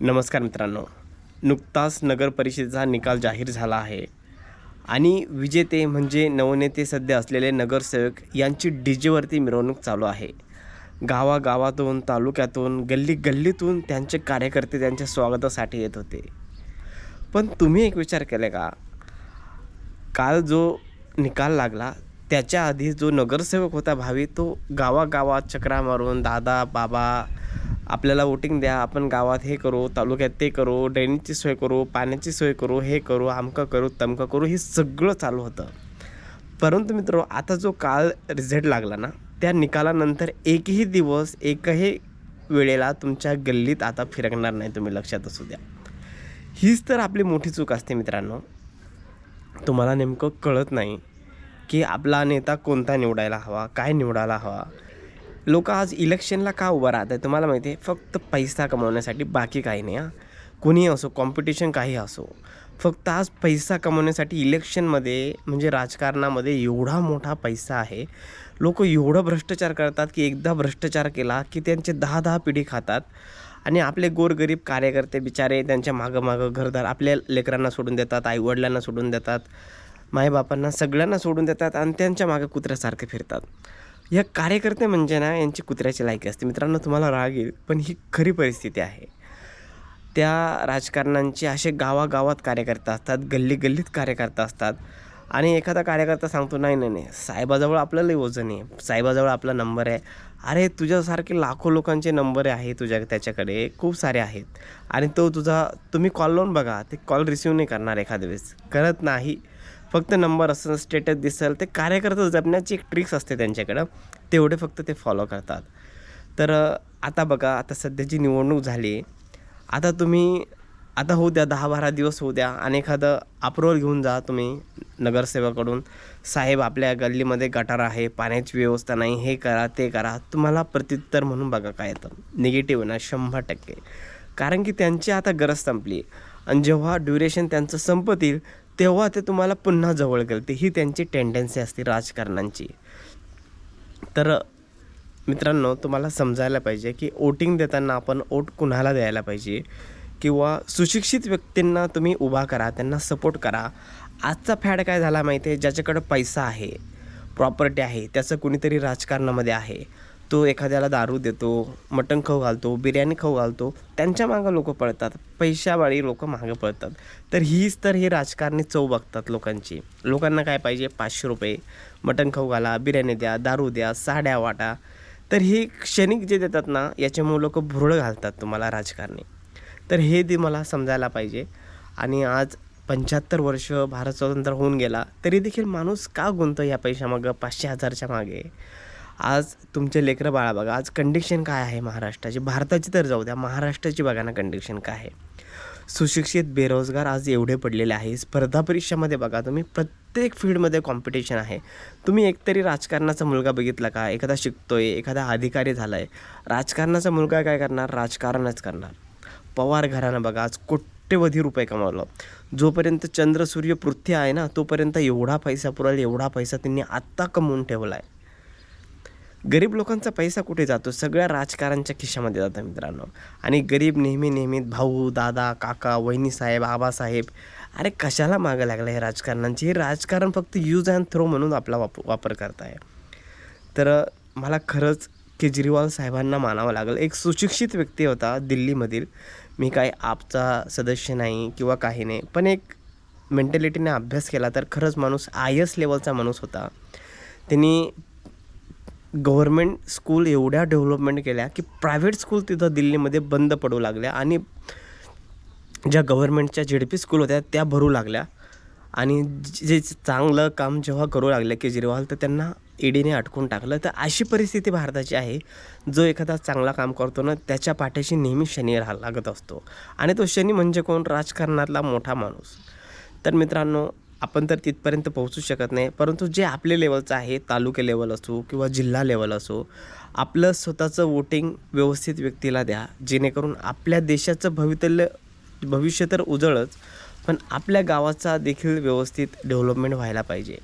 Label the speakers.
Speaker 1: नमस्कार मित्रांनो. नुकताच नगर परिषदेचा निकाल जाहीर झाला आहे. आणि विजेते म्हणजे नवनेते सध्या असलेले नगरसेवक यांची डी जेवरती मिरवणूक चालू आहे. गावागावातून तालुक्यातून गल्ली गल्लीतून त्यांचे कार्यकर्ते त्यांच्या स्वागतासाठी येत होते. पण तुम्ही एक विचार केला का? काल जो निकाल लागला त्याच्या आधी जो नगरसेवक होता भावी तो गावागावात चक्रा मारून दादा बाबा आपल्याला वोटिंग द्या आपण गावात हे करू तालुक्यात ते करू ड्रेनेजची सोय करू पाण्याची सोय करू हे करू आमकं करू तमकं करू हे सगळं चालू होतं. परंतु मित्र आता जो काल रिझल्ट लागला ना त्या निकालानंतर एकही दिवस एकही वेळेला तुमच्या गल्लीत आता फिरकणार नाही तुम्ही लक्षात असू द्या. हीच तर आपली मोठी चूक असते मित्रांनो. तुम्हाला नेमकं कळत नाही की आपला नेता कोणता निवडायला हवा काय निवडायला हवा लोक आज इलेक्शनला का उभं राहत आहे तुम्हाला माहिती आहे फक्त पैसा कमवण्यासाठी बाकी काही नाही हां. कोणीही असो कॉम्पिटिशन काही असो फक्त आज पैसा कमवण्यासाठी इलेक्शनमध्ये म्हणजे राजकारणामध्ये एवढा मोठा पैसा आहे. लोक एवढं भ्रष्टाचार करतात की एकदा भ्रष्टाचार केला की त्यांचे दहा दहा पिढी खातात आणि आपले गोरगरीब कार्यकर्ते बिचारे त्यांच्या मागं मागं घरदार आपल्या लेकरांना सोडून देतात आईवडिलांना सोडून देतात मायबापांना सगळ्यांना सोडून देतात आणि त्यांच्या मागं कुत्र्यासारखे फिरतात. या कार्यकर्ते म्हणजे ना यांची कुत्र्याची लायकी असते. मित्रांनो तुम्हाला राग येईल पण ही खरी परिस्थिती आहे. त्या राजकारण्यांचे असे गावागावात कार्यकर्ते असतात गल्ली गल्लीत कार्यकर्ता असतात. आणि एखादा कार्यकर्ता सांगतो नाही नाही नाही साहेबाजवळ आपल्यालाही वजन आहे. साहेबाजवळ आपला नंबर आहे. अरे तुझ्यासारखे लाखो लोकांचे नंबर आहे तुझ्या त्याच्याकडे. खूप सारे आहेत. आणि तो तुझा तुम्ही कॉल लावून बघा. ते कॉल रिसिव्ह नाही करणार एखाद्या वेळेस. करत नाही. फक्त नंबर असं स्टेटस दिसेल ते कार्यकर्ता जपण्याची एक ट्रिक्स असते त्यांच्याकडं. तेवढे फक्त ते फॉलो करतात. तर आता बघा आता सध्याची निवडणूक झाली. आता तुम्ही आता होऊ द्या दहा बारा दिवस होऊ द्या आणि एखादं अप्रुव्हल घेऊन जा तुम्ही नगरसेवाकडून साहेब आपल्या गल्लीमध्ये गटार आहे पाण्याची व्यवस्था नाही हे करा ते करा. तुम्हाला प्रत्युत्तर म्हणून बघा काय येतं. निगेटिव्ह ना शंभर टक्के. कारण की त्यांची आता गरज संपली. आणि जेव्हा ड्युरेशन त्यांचं संपतील तेव्हा ते तुम्हाला पुन्हा जवळ करते ही त्यांची टेंडन्सी असते राजकारणांची. तर मित्रांनो तुम्हाला समजायला पाहिजे की वोटिंग देताना आपण वोट कुणाला द्यायला पाहिजे? किंवा सुशिक्षित व्यक्तींना तुम्ही उभा करा त्यांना सपोर्ट करा. आजचा फॅड काय झाला माहिती आहे ज्याच्याकडं पैसा आहे प्रॉपर्टी आहे त्याचं कुणीतरी राजकारणामध्ये आहे. तो एखाद्याला दारू देतो मटण खाऊ घालतो बिर्याणी खाऊ घालतो त्यांच्या मागं लोक पळतात. पैशावाळी लोक मागं पळतात. तर हीच तर हे राजकारणी चव बघतात लोकांची. लोकांना काय पाहिजे? पाचशे रुपये. मटण खाऊ घाला बिर्याणी द्या दारू द्या साड्या वाटा. तर हे क्षणिक जे देतात ना याच्यामुळे लोक भुरळ घालतात तुम्हाला राजकारणी. तर हे दे मला समजायला पाहिजे. आणि आज पंच्याहत्तर वर्ष भारत स्वतंत्र होऊन गेला तरी देखील माणूस का गुंतो या पैशामागं? पाचशे हजारच्या मागे. आज तुमचे लेकरं बाळा बघा आज कंडिशन काय आहे महाराष्ट्राची? भारताची तर जाऊ द्या महाराष्ट्राची बघा ना कंडिशन काय आहे. सुशिक्षित बेरोजगार आज एवढे पडलेले आहे. स्पर्धा परीक्षामध्ये बघा तुम्ही प्रत्येक फील्डमध्ये कॉम्पिटिशन आहे. तुम्ही एकतरी राजकारणाचा मुलगा बघितला का? एखादा शिकतोय एखादा अधिकारी झाला आहे राजकारणाचा मुलगा काय करणार? राजकारणच करणार. पवार घरानं बघा आज कोट्यवधी रुपये कमावलं. जोपर्यंत चंद्र सूर्य पृथ्वी आहे ना तोपर्यंत एवढा पैसा पुरेल एवढा पैसा त्यांनी आत्ता कमवून ठेवला आहे गरीब लोकांचा पैसा कुठे जातो? सगळ्या राजकारणच्या खिशामध्ये जातं मित्रांनो. आणि गरीब नेहमी नेहमी भाऊ दादा काका वहिनीसाहेब आबासाहेब अरे कशाला मागं लागलं हे राजकारणांची? हे राजकारण फक्त यूज अँड थ्रो म्हणून आपला वाप वापर करताय. तर मला खरंच केजरीवाल साहेबांना मानावं लागलं. एक सुशिक्षित व्यक्ती होता दिल्लीमधील. मी काय आपचा सदस्य नाही किंवा काही नाही पण एक मेंटॅलिटीने अभ्यास केला तर खरंच माणूस आय एस लेवलचा माणूस होता. त्यांनी गव्हर्मेंट स्कूल एवढ्या डेव्हलपमेंट केल्या की प्रायव्हेट स्कूल तिथं दिल्लीमध्ये बंद पडू लागल्या आणि ज्या गव्हर्मेंटच्या झेड पी स्कूल होत्या त्या भरू लागल्या. आणि जे चांगलं काम जेव्हा करू लागलं केजरीवाल तर त्यांना ईडीने अटकून टाकलं. तर अशी परिस्थिती भारताची आहे जो एखादा चांगला काम करतो ना त्याच्या पाठीशी नेहमी शनी राहा लागत असतो. आणि तो शनी म्हणजे कोण? राजकारणातला मोठा माणूस. तर मित्रांनो आपण तर तिथपर्यंत पोहोचू शकत नाही. परंतु जे आपले लेवलचं आहे तालुके लेवल असो किंवा जिल्हा लेवल असो आपलं स्वतःचं वोटिंग व्यवस्थित व्यक्तीला द्या. जेणेकरून आपल्या देशाचं भवितल्य भविष्य तर उजळच पण आपल्या गावाचा देखील व्यवस्थित डेव्हलपमेंट व्हायला पाहिजे.